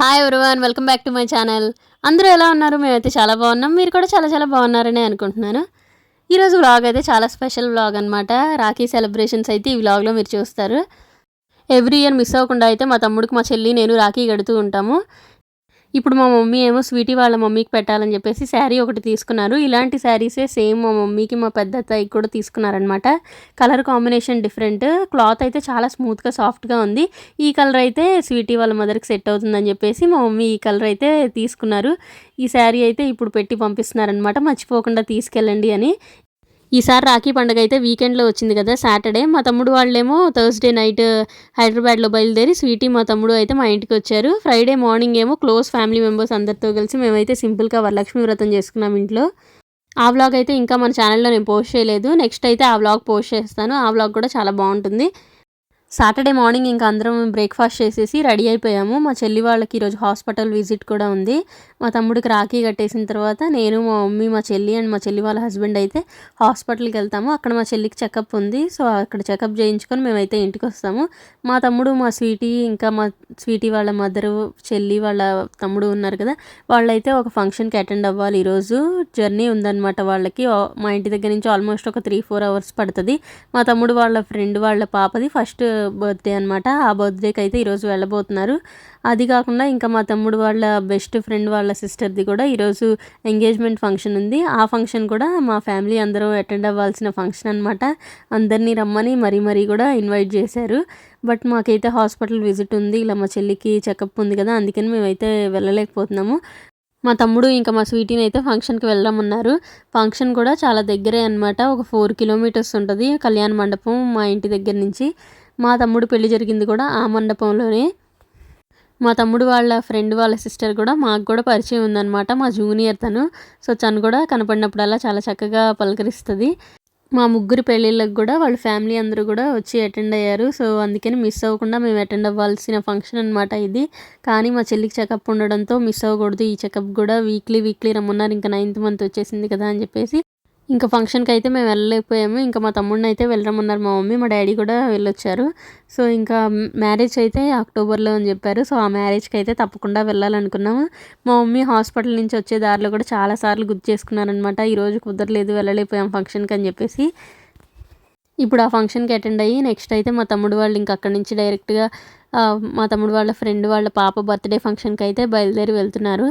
Hi everyone welcome back to my channel అందరూ ఎలా ఉన్నారు? మేమైతే చాలా బాగున్నాం. మీరు కూడా చాలా చాలా బాగున్నారని అనుకుంటున్నాను. ఈరోజు వ్లాగ్ అయితే చాలా స్పెషల్ వ్లాగ్ అనమాట రాఖీ సెలబ్రేషన్స్ అయితే ఈ వ్లాగ్లో మీరు చూస్తారు. ఎవ్రీ ఇయర్ మిస్ అవ్వకుండా అయితే మా తమ్ముడికి మా చెల్లి నేను రాఖీ కడుతూ ఉంటాము. ఇప్పుడు మా మమ్మీ ఏమో స్వీటీ వాళ్ళ మమ్మీకి పెట్టాలని చెప్పేసి శారీ ఒకటి తీసుకున్నారు. ఇలాంటి శారీసే సేమ్ మా మమ్మీకి మా పెద్ద అత్తయ్యకి కూడా తీసుకున్నారనమాట కలర్ కాంబినేషన్ డిఫరెంట్ క్లాత్ అయితే చాలా స్మూత్గా సాఫ్ట్గా ఉంది. ఈ కలర్ అయితే స్వీటీ వాళ్ళ మదర్కి సెట్ అవుతుందని చెప్పేసి మా మమ్మీ ఈ కలర్ అయితే తీసుకున్నారు. ఈ శారీ అయితే ఇప్పుడు పెట్టి పంపిస్తున్నారనమాట మర్చిపోకుండా తీసుకెళ్ళండి అని. ఈసారి రాఖీ పండుగ అయితే వీకెండ్లో వచ్చింది కదా సాటర్డే. మా తమ్ముడు వాళ్ళేమో థర్స్డే నైట్ హైదరాబాద్లో బయలుదేరి స్వీటీ మా తమ్ముడు అయితే మా ఇంటికి వచ్చారు. ఫ్రైడే మార్నింగ్ ఏమో క్లోజ్ ఫ్యామిలీ మెంబర్స్ అందరితో కలిసి మేమైతే సింపుల్గా వరలక్ష్మి వ్రతం చేసుకున్నాం ఇంట్లో. ఆ వ్లాగ్ అయితే ఇంకా మన ఛానల్లో నేను పోస్ట్ చేయలేదు. నెక్స్ట్ అయితే ఆ వ్లాగ్ పోస్ట్ చేస్తాను. ఆ వ్లాగ్ కూడా చాలా బాగుంటుంది. సాటర్డే మార్నింగ్ ఇంకా అందరం బ్రేక్ఫాస్ట్ చేసేసి రెడీ అయిపోయాము. మా చెల్లి వాళ్ళకి ఈరోజు హాస్పిటల్ విజిట్ కూడా ఉంది. మా తమ్ముడికి రాఖీ కట్టేసిన తర్వాత నేను మా మమ్మీ మా చెల్లి అండ్ మా చెల్లి వాళ్ళ హస్బెండ్ అయితే హాస్పిటల్కి వెళ్తాము. అక్కడ మా చెల్లికి చెకప్ ఉంది. సో అక్కడ చెకప్ చేయించుకొని మేమైతే ఇంటికి వస్తాము. మా తమ్ముడు మా స్వీటీ ఇంకా మా స్వీటీ వాళ్ళ మదరు చెల్లి వాళ్ళ తమ్ముడు ఉన్నారు కదా వాళ్ళైతే ఒక ఫంక్షన్కి అటెండ్ అవ్వాలి. ఈరోజు జర్నీ ఉందన్నమాట వాళ్ళకి. మా ఇంటి దగ్గర నుంచి ఆల్మోస్ట్ ఒక త్రీ ఫోర్ అవర్స్ పడుతుంది. మా తమ్ముడు వాళ్ళ ఫ్రెండ్ వాళ్ళ పాపది ఫస్ట్ బర్త్డే అనమాట ఆ బర్త్డేకి అయితే ఈరోజు వెళ్ళబోతున్నారు. అది కాకుండా ఇంకా మా తమ్ముడు వాళ్ళ బెస్ట్ ఫ్రెండ్ వాళ్ళ సిస్టర్ది కూడా ఈరోజు ఎంగేజ్మెంట్ ఫంక్షన్ ఉంది. ఆ ఫంక్షన్ కూడా మా ఫ్యామిలీ అందరూ అటెండ్ అవ్వాల్సిన ఫంక్షన్ అనమాట అందరినీ రమ్మని మరీ మరీ కూడా ఇన్వైట్ చేశారు. బట్ మాకైతే హాస్పిటల్ విజిట్ ఉంది. ఇలా మా చెల్లికి చెకప్ ఉంది కదా అందుకని మేమైతే వెళ్ళలేకపోతున్నాము. మా తమ్ముడు ఇంకా మా స్వీటీని అయితే ఫంక్షన్కి వెళ్ళమన్నారు ఫంక్షన్ కూడా చాలా దగ్గరే అనమాట ఒక ఫోర్ కిలోమీటర్స్ ఉంటుంది. కళ్యాణ మండపం మా ఇంటి దగ్గర నుంచి. మా తమ్ముడు పెళ్ళి జరిగింది కూడా ఆ మండపంలోనే. మా తమ్ముడు వాళ్ళ ఫ్రెండ్ వాళ్ళ సిస్టర్ కూడా మాకు కూడా పరిచయం ఉందన్నమాట మా జూనియర్ తను. సో తను కూడా కనపడినప్పుడల్లా చాలా చక్కగా పలకరిస్తుంది. మా ముగ్గురు పెళ్ళిళ్ళకి కూడా వాళ్ళ ఫ్యామిలీ అందరూ కూడా వచ్చి అటెండ్ అయ్యారు. సో అందుకని మిస్ అవ్వకుండా మేము అటెండ్ అవ్వాల్సిన ఫంక్షన్ అనమాట ఇది. కానీ మా చెల్లికి చెకప్ ఉండడంతో మిస్ అవ్వకూడదు. ఈ చెకప్ కూడా వీక్లీ వీక్లీ రమ్మన్నారు. ఇంకా నైన్త్ మంత్ వచ్చేసింది కదా అని చెప్పేసి ఇంకా ఫంక్షన్కి అయితే మేము వెళ్ళలేకపోయాము. ఇంకా మా తమ్ముడిని అయితే వెళ్ళరమ్మన్నారు. మా మమ్మీ మా డాడీ కూడా వెళ్ళొచ్చారు. సో ఇంకా మ్యారేజ్ అయితే అక్టోబర్లో అని చెప్పారు. సో ఆ మ్యారేజ్కి అయితే తప్పకుండా వెళ్ళాలనుకున్నాము. మా మమ్మీ హాస్పిటల్ నుంచి వచ్చే దారిలో కూడా చాలాసార్లు గుర్తు చేసుకున్నారనమాట ఈరోజు కుదరలేదు వెళ్ళలేకపోయాం ఫంక్షన్కి అని చెప్పేసి. ఇప్పుడు ఆ ఫంక్షన్కి అటెండ్ అయ్యి నెక్స్ట్ అయితే మా తమ్ముడు వాళ్ళు ఇంకా అక్కడి నుంచి డైరెక్ట్గా మా తమ్ముడు వాళ్ళ ఫ్రెండ్ వాళ్ళ పాప బర్త్డే ఫంక్షన్కి అయితే బయలుదేరి వెళ్తున్నారు.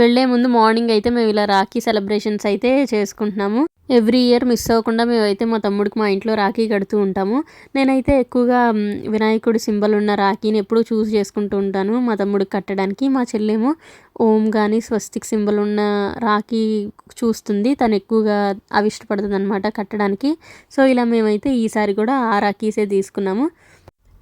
వెళ్ళే ముందు మార్నింగ్ అయితే మేము ఇలా రాఖీ సెలబ్రేషన్స్ అయితే చేసుకుంటున్నాము. ఎవ్రీ ఇయర్ మిస్ అవ్వకుండా మేమైతే మా తమ్ముడికి మా ఇంట్లో రాఖీ కడుతూ ఉంటాము. నేనైతే ఎక్కువగా వినాయకుడి సింబల్ ఉన్న రాఖీని ఎప్పుడూ చూస్ చేసుకుంటూ ఉంటాను. మా తమ్ముడికి కట్టడానికి మా చెల్లేమో ఓం కానీ స్వస్తిక్ సింబల్ ఉన్న రాఖీ చూస్తుంది. తను ఎక్కువగా అవి ఇష్టపడుతుంది అనమాట కట్టడానికి. సో ఇలా మేమైతే ఈసారి కూడా ఆ రాఖీసే తీసుకున్నాము.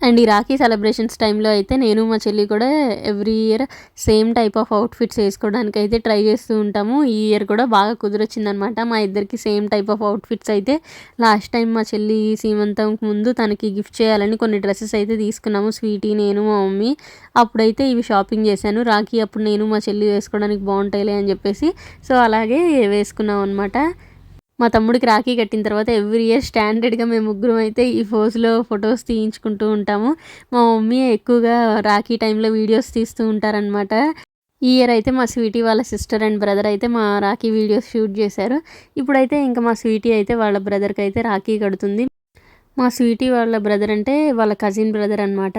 అండ్ ఈ రాఖీ సెలబ్రేషన్స్ టైంలో అయితే నేను మా చెల్లి కూడా every year same type of outfits వేసుకోవడానికి అయితే ట్రై చేస్తూ ఉంటాము. ఈ ఇయర్ కూడా బాగా కుదిరొచ్చిందనమాట. మా ఇద్దరికి సేమ్ టైప్ ఆఫ్ అవుట్ఫిట్స్ అయితే లాస్ట్ టైం మా చెల్లి సీమంతం ముందు తనకి గిఫ్ట్ చేయాలని కొన్ని డ్రెస్సెస్ అయితే తీసుకున్నాము. స్వీటీ నేను మా మమ్మీ. అప్పుడైతే ఇవి షాపింగ్ చేశాను. రాఖీ అప్పుడు నేను మా చెల్లి వేసుకోవడానికి బాగుంటాయిలే అని చెప్పేసి. సో అలాగే వేసుకున్నాం అనమాట మా తమ్ముడికి రాఖీ కట్టిన తర్వాత ఎవ్రీ ఇయర్ స్టాండర్డ్గా మేము ముగ్గురం అయితే ఈ ఫోజ్లో ఫొటోస్ తీయించుకుంటూ ఉంటాము. మా మమ్మీ ఎక్కువగా రాఖీ టైంలో వీడియోస్ తీస్తూ ఉంటారనమాట ఈ ఇయర్ అయితే మా స్వీటీ వాళ్ళ సిస్టర్ అండ్ బ్రదర్ అయితే మా రాఖీ వీడియోస్ షూట్ చేశారు. ఇప్పుడైతే ఇంకా మా స్వీటీ అయితే వాళ్ళ బ్రదర్కి అయితే రాఖీ కడుతుంది. మా స్వీటీ వాళ్ళ బ్రదర్ అంటే వాళ్ళ కజిన్ బ్రదర్ అనమాట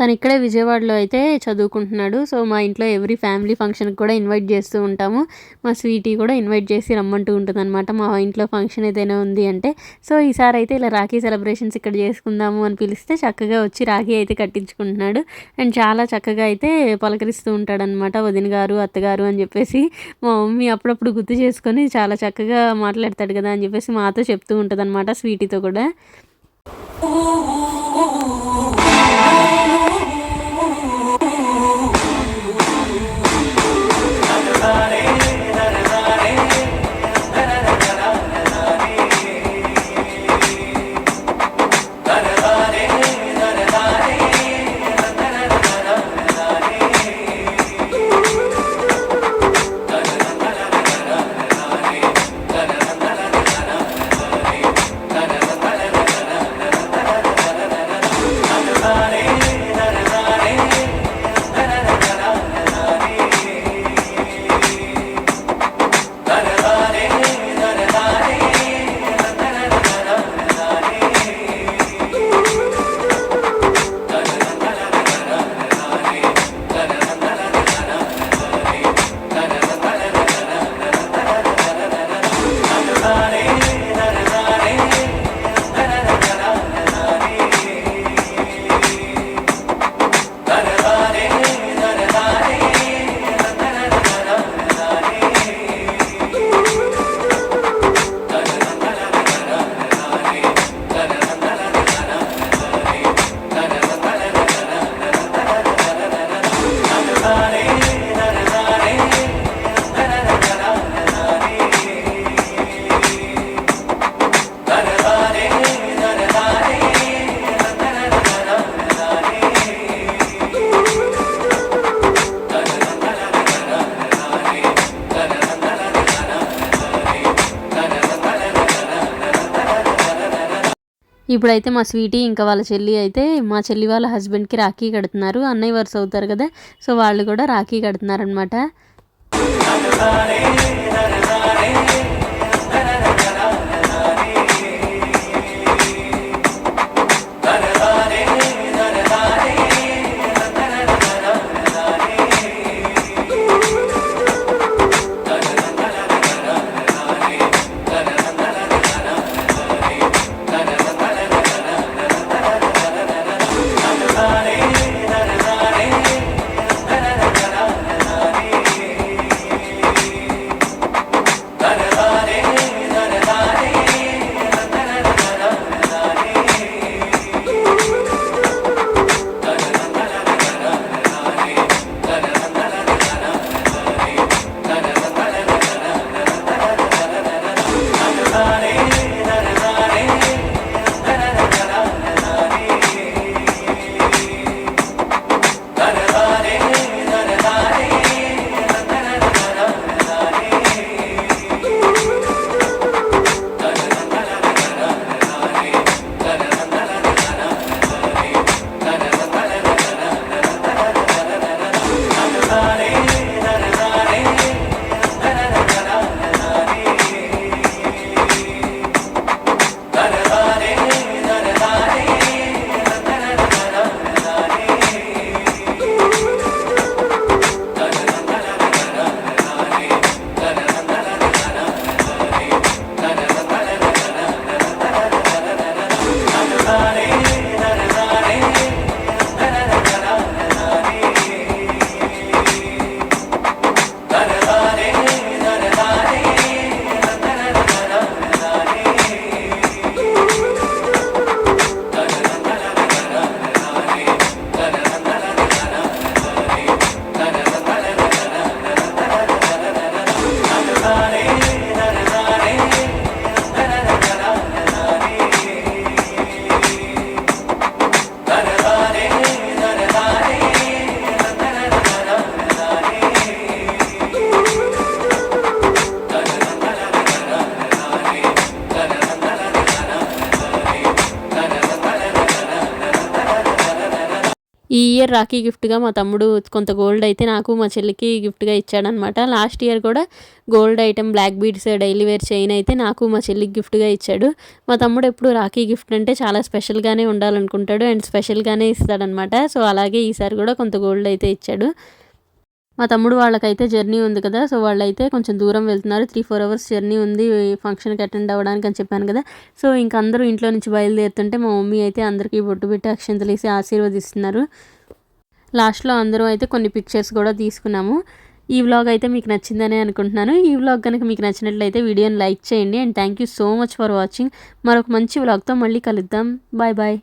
తను ఇక్కడే విజయవాడలో అయితే చదువుకుంటున్నాడు. సో మా ఇంట్లో ఎవ్రీ ఫ్యామిలీ ఫంక్షన్కి కూడా ఇన్వైట్ చేస్తూ ఉంటాము. మా స్వీటీ కూడా ఇన్వైట్ చేసి రమ్మంటూ ఉంటుంది అనమాట మా ఇంట్లో ఫంక్షన్ ఏదైనా ఉంది అంటే. సో ఈసారి అయితే ఇలా రాఖీ సెలబ్రేషన్స్ ఇక్కడ చేసుకుందాము అని పిలిస్తే చక్కగా వచ్చి రాఖీ అయితే కట్టించుకుంటున్నాడు. అండ్ చాలా చక్కగా అయితే పలకరిస్తూ ఉంటాడనమాట వదిన గారు అత్తగారు అని చెప్పేసి మా మమ్మీ అప్పుడప్పుడు గుర్తు చేసుకొని చాలా చక్కగా మాట్లాడతాడు కదా అని చెప్పేసి మాతో చెప్తూ ఉంటుంది అనమాట స్వీటీతో కూడా. Sunny. ఇప్పుడైతే మా స్వీటీ ఇంకా వాళ్ళ చెల్లి అయితే మా చెల్లి వాళ్ళ హస్బెండ్కి రాఖీ కడుతున్నారు. అన్నయ్య వరుస అవుతారు కదా సో వాళ్ళు కూడా రాఖీ కడుతున్నారు ఇయర్ రాఖీ గిఫ్ట్గా మా తమ్ముడు కొంత గోల్డ్ అయితే నాకు మా చెల్లికి గిఫ్ట్గా ఇచ్చాడనమాట లాస్ట్ ఇయర్ కూడా gold item black beads daily wear chain అయితే నాకు మా చెల్లికి గిఫ్ట్గా ఇచ్చాడు. మా తమ్ముడు ఎప్పుడు రాఖీ గిఫ్ట్ అంటే చాలా స్పెషల్గానే ఉండాలనుకుంటాడు అండ్ స్పెషల్గానే ఇస్తాడనమాట సో అలాగే ఈసారి కూడా కొంత గోల్డ్ అయితే ఇచ్చాడు. మా తమ్ముడు వాళ్ళకైతే జర్నీ ఉంది కదా సో వాళ్ళైతే కొంచెం దూరం వెళ్తున్నారు. త్రీ ఫోర్ అవర్స్ జర్నీ ఉంది ఫంక్షన్కి అటెండ్ అవ్వడానికి అని చెప్పాను కదా. సో ఇంక అందరూ ఇంట్లో నుంచి బయలుదేరుతుంటే మా మమ్మీ అయితే అందరికీ బొట్టు పెట్టి అక్షంతలు వేసి ఆశీర్వదిస్తున్నారు. లాస్ట్లో అందరూ అయితే కొన్ని పిక్చర్స్ కూడా తీసుకున్నాము. ఈ వ్లాగ్ అయితే మీకు నచ్చిందని అనుకుంటున్నాను. ఈ వ్లాగ్ కనుక మీకు నచ్చినట్లయితే వీడియోని లైక్ చేయండి and thank you so much for watching మరొక మంచి వ్లాగ్తో మళ్ళీ కలుద్దాం. Bye bye